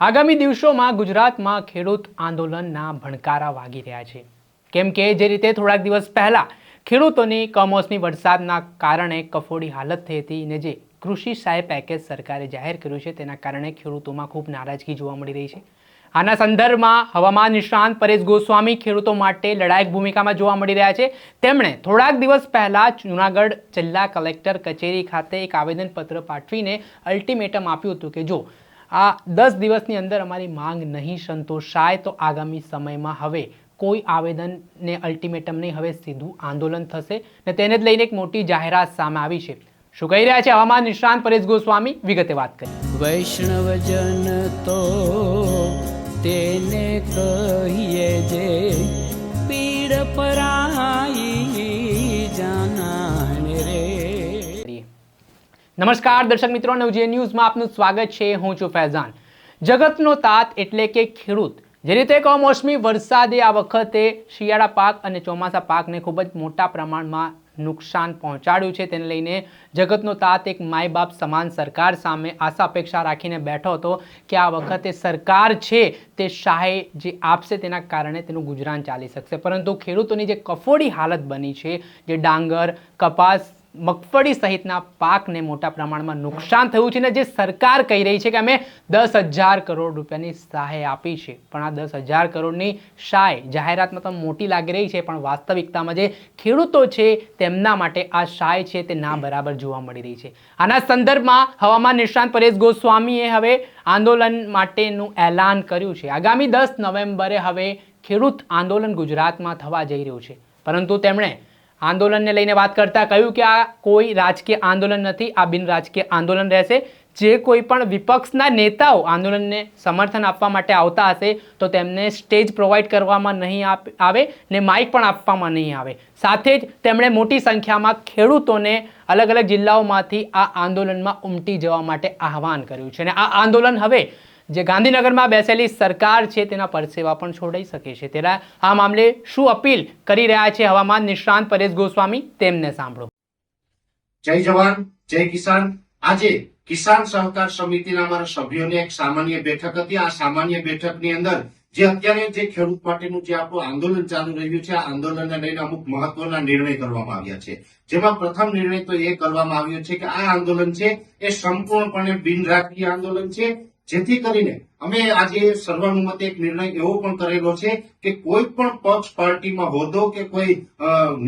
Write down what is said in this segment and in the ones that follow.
આગામી દિવસોમાં ગુજરાતમાં ખેડૂત આંદોલનના ભણકારા વાગી રહ્યા છે. કેમ કે જે રીતે થોડાક દિવસ પહેલાં ખેડૂતોની કમોસમી વરસાદના કારણે કફોડી હાલત થઈ હતી અને જે કૃષિ સહાય પેકેજ સરકારે જાહેર કર્યું છે તેના કારણે ખેડૂતોમાં ખૂબ નારાજગી જોવા મળી રહી છે. આના સંદર્ભમાં હવામાન નિષ્ણાંત પરેશ ગોસ્વામી ખેડૂતો માટે લડાયક ભૂમિકામાં જોવા મળી રહ્યા છે. તેમણે થોડાક દિવસ પહેલા જૂનાગઢ જિલ્લા કલેક્ટર કચેરી ખાતે એક આવેદનપત્ર પાઠવીને અલ્ટિમેટમ આપ્યું હતું કે જો આ દસ દિવસની અંદર અમારી માંગ નહીં સંતોષાય તો આગામી સમયમાં હવે કોઈ આવેદનને અલ્ટિમેટમ નહીં, હવે સીધું આંદોલન થશે ને તેને જ લઈને એક મોટી જાહેરાત સામે આવી છે. શું કહી રહ્યા છે હવામાન નિષ્ણાંત પરેશ ગોસ્વામી? વિગતે વાત કરી વૈષ્ણવજન તો તેને કહીએ જે પીડ પરાઈ નમસ્કાર દર્શક મિત્રો, નવજીવન ન્યૂઝમાં આપનું સ્વાગત છે. હું છું ફૈઝાન. જગતનો તાત એટલે કે ખેડૂત. જે રીતે કમોસમી વરસાદે આ વખતે શિયાળા પાક અને ચોમાસા પાકને ખૂબ જ મોટા પ્રમાણમાં નુકસાન પહોંચાડ્યું છે. તેને લઈને જગતનો તાત એક માય બાપ સમાન સરકાર સામે આશા અપેક્ષા રાખીને બેઠો હતો કે આ વખતે સરકાર છે તે શાહે જે આપશે તેના કારણે તેનું ગુજરાન ચાલી શકશે. પરંતુ ખેડૂતોની જે કફોડી હાલત બની છે, જે ડાંગર, કપાસ મગફળી સહિતના પાકને મોટા પ્રમાણમાં નુકસાન થયું છે ને જે સરકાર કહી રહી છે કે અમે દસ હજાર કરોડ રૂપિયાની સહાય આપી છે. પણ આ દસ હજાર કરોડની સહાય જાહેરાતમાં તો મોટી લાગી રહી છે, પણ વાસ્તવિકતામાં જે ખેડૂતો છે તેમના માટે આ સહાય છે તે ના બરાબર જોવા મળી રહી છે. આના સંદર્ભમાં હવામાન નિષ્ણાંત પરેશ ગોસ્વામીએ હવે આંદોલન માટેનું એલાન કર્યું છે. આગામી દસ નવેમ્બરે હવે ખેડૂત આંદોલન ગુજરાતમાં થવા જઈ રહ્યું છે. પરંતુ તેમણે આંદોલનને લઈને વાત કરતા કહ્યું કે આ કોઈ રાજકીય આંદોલન નથી, આ બિન રાજકીય આંદોલન રહેશે. જે કોઈ પણ વિપક્ષના નેતાઓ આંદોલનને સમર્થન આપવા માટે આવતા હશે, તો તેમને સ્ટેજ પ્રોવાઈડ કરવામાં નહીં આવે ને માઇક પણ આપવામાં નહીં આવે. સાથે જ તેમણે મોટી સંખ્યામાં ખેડૂતોને અલગ અલગ જિલ્લાઓમાંથી આ આંદોલનમાં ઉમટી જવા માટે આહવાન કર્યું છે. અને આ આંદોલન હવે જે ગાંધીનગરમાં બેસેલી સરકાર છે તેના પરસેવા પણ છોડાઈ શકે છે. તેના આ મામલે શું અપીલ કરી રહ્યા છે હવામાન નિષ્ણાંત પરેશ ગોસ્વામી? તેમને સાંભળો. જય જવાન, જય કિસાન. આજે કિસાન સહકાર સમિતિના અમારા સભ્યોની એક સામાન્ય બેઠક હતી. આ સામાન્ય બેઠકની અંદર જે અત્યારે જે ખેડૂત માટેનું જે આપણું આંદોલન ચાલુ રહ્યું છે, આ આંદોલનને લઈને અમુક મહત્વના નિર્ણય કરવામાં આવ્યા છે. જેમાં પ્રથમ નિર્ણય તો એ કરવામાં આવ્યો છે કે આ આંદોલન છે, એ સંપૂર્ણપણે બિન રાજકીય આંદોલન છે. જેથી કરીને અમે આજે સર્વાનુમતે એક નિર્ણય એવો પણ કરેલો છે કે કોઈ પણ પક્ષ પાર્ટીમાં હોદ્દો કે કોઈ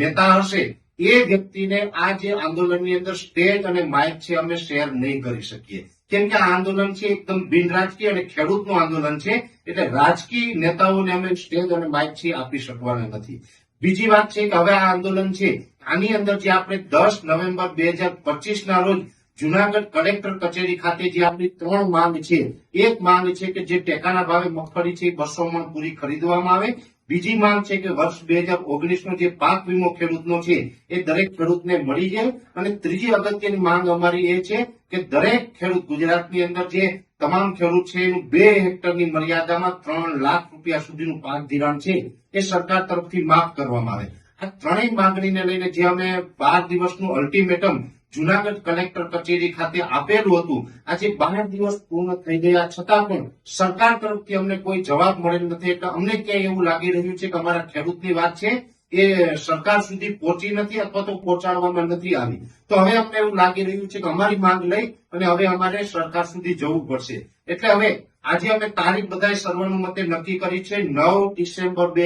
નેતા હશે, એ વ્યક્તિને આ જે આંદોલનની અંદર સ્ટેજ અને માઇક છે અમે શેર નહીં કરી શકીએ. કેમ કે આ આંદોલન છે એકદમ બિન રાજકીય અને ખેડૂતનું આંદોલન છે, એટલે રાજકીય નેતાઓને અમે સ્ટેજ અને માઇક છે આપી શકવાના નથી. બીજી વાત છે કે હવે આ આંદોલન છે, આની અંદર જે આપણે દસ નવેમ્બર બે હજાર પચીસ ના રોજ જુનાગઢ કલેક્ટર કચેરી ખાતે જે આપણી ત્રણ માંગ છે, એક માંગ છે કે જે ટેકાના ભાવે મગફળી છે બસો મણ પૂરી ખરીદવામાં આવે. બીજી માંગ છે કે વર્ષ બે હજાર ઓગણીસ નો જે પાક વીમો ખેડૂતનો છે એ દરેક ખેડૂતને મળી જાય. અને ત્રીજી અગત્યની માંગ અમારી એ છે કે દરેક ખેડૂત ગુજરાતની અંદર જે તમામ ખેડૂત છે એનું બે હેક્ટરની મર્યાદામાં ત્રણ લાખ રૂપિયા સુધીનું પાક ધિરાણ છે, એ સરકાર તરફથી માફ કરવામાં આવે. આ ત્રણેય માંગણીને લઈને જે અમે બાર દિવસનું અલ્ટિમેટમ જુનાગઢ કલેક્ટર કચેરી ખાતે આપેલું હતું. આજે બાર દિવસ પૂર્ણ થઈ ગયા છતાં પણ સરકાર તરફથી અમને કોઈ જવાબ મળેલ નથી. એટલે અમને ક્યાંય એવું લાગી રહ્યું છે કે અમારા ખેડૂતની વાત છે એ સરકાર સુધી પહોંચી નથી અથવા તો પહોંચાડવામાં નથી આવી. તો હવે અમને એવું લાગી રહ્યું છે કે અમારી માંગ લઈ અને હવે અમારે સરકાર સુધી જવું પડશે. એટલે હવે આજે અમે તારીખ બધાએ સર્વાનુમતે નક્કી કરી છે નવ ડિસેમ્બર બે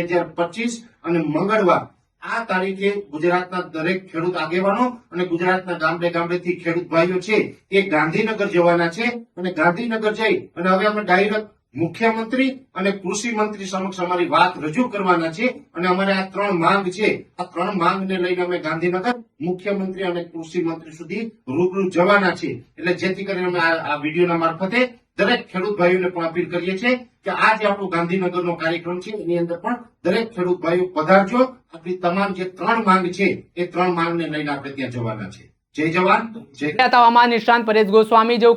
અને મંગળવાર આ તારીખે ગુજરાતના દરેક ખેડૂત આગેવાનો અને ગુજરાતના ગામડે ગામડેથી ખેડૂત ભાઈઓ છે એ ગાંધીનગર જવાના છે અને ગાંધીનગર જઈ અને હવે અમે ડાયરેક્ટ મુખ્યમંત્રી અને કૃષિ મંત્રી સમક્ષ અમારી વાત રજૂ કરવાના છે અને અમારે આ ત્રણ માંગ છે. આ ત્રણ માંગને લઈને અમે ગાંધીનગર મુખ્યમંત્રી અને કૃષિ મંત્રી સુધી રૂબરૂ જવાના છે. એટલે જેથી કરીને અમે આ વિડીયોના મારફતે દરેક ખેડૂત ભાઈઓને પણ અપીલ કરીએ છીએ કે આ આપણો ગાંધીનગરનો કાર્યક્રમ છે, એની અંદર પણ દરેક ખેડૂત ભાઈઓ પધારજો. આપણી તમામ જે ત્રણ માંગ છે, એ ત્રણ માંગને લઈને આપણે ત્યાં જવાના છે.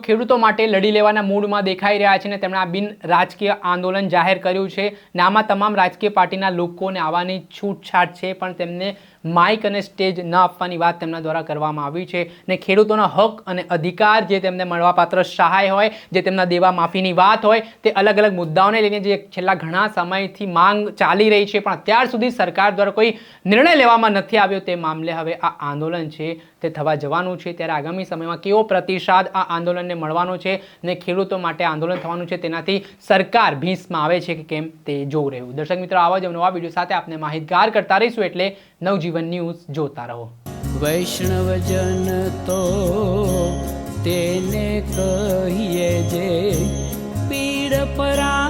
ખેડૂતો માટે લડી લેવાના મૂડમાં દેખાઈ રહ્યા છે ને તેમણે બિન રાજકીય આંદોલન જાહેર કર્યું છે. ને આમાં તમામ રાજકીય પાર્ટીના લોકોને આવવાની છૂટછાટ છે, પણ તેમને માઇક અને સ્ટેજ ન આપવાની વાત તેમના દ્વારા કરવામાં આવી છે ને ખેડૂતોના હક અને અધિકાર જે તેમને મળવાપાત્ર સહાય હોય, જે તેમના દેવા માફીની વાત હોય, તે અલગ અલગ મુદ્દાઓને લઈને જે છેલ્લા ઘણા સમયથી માંગ ચાલી રહી છે, પણ અત્યાર સુધી સરકાર દ્વારા કોઈ નિર્ણય લેવામાં નથી આવ્યો તે મામલે હવે આ આંદોલન છે તે થવા જવાનું છે. ત્યારે આગામી સમયમાં કેવો પ્રતિસાદ આ આંદોલનને મળવાનો છે ને ખેડૂતો માટે આંદોલન થવાનું છે તેનાથી સરકાર ભીંસમાં આવે છે કે કેમ તે જોવું રહ્યું. દર્શક મિત્રો, આવા જ નવા વીડિયો સાથે આપને માહિતગાર કરતા રહીશું એટલે નવજીવન ન્યૂઝ જોતા રહો. વૈષ્ણવજન તો તેને કહીએ જે પીડ પરા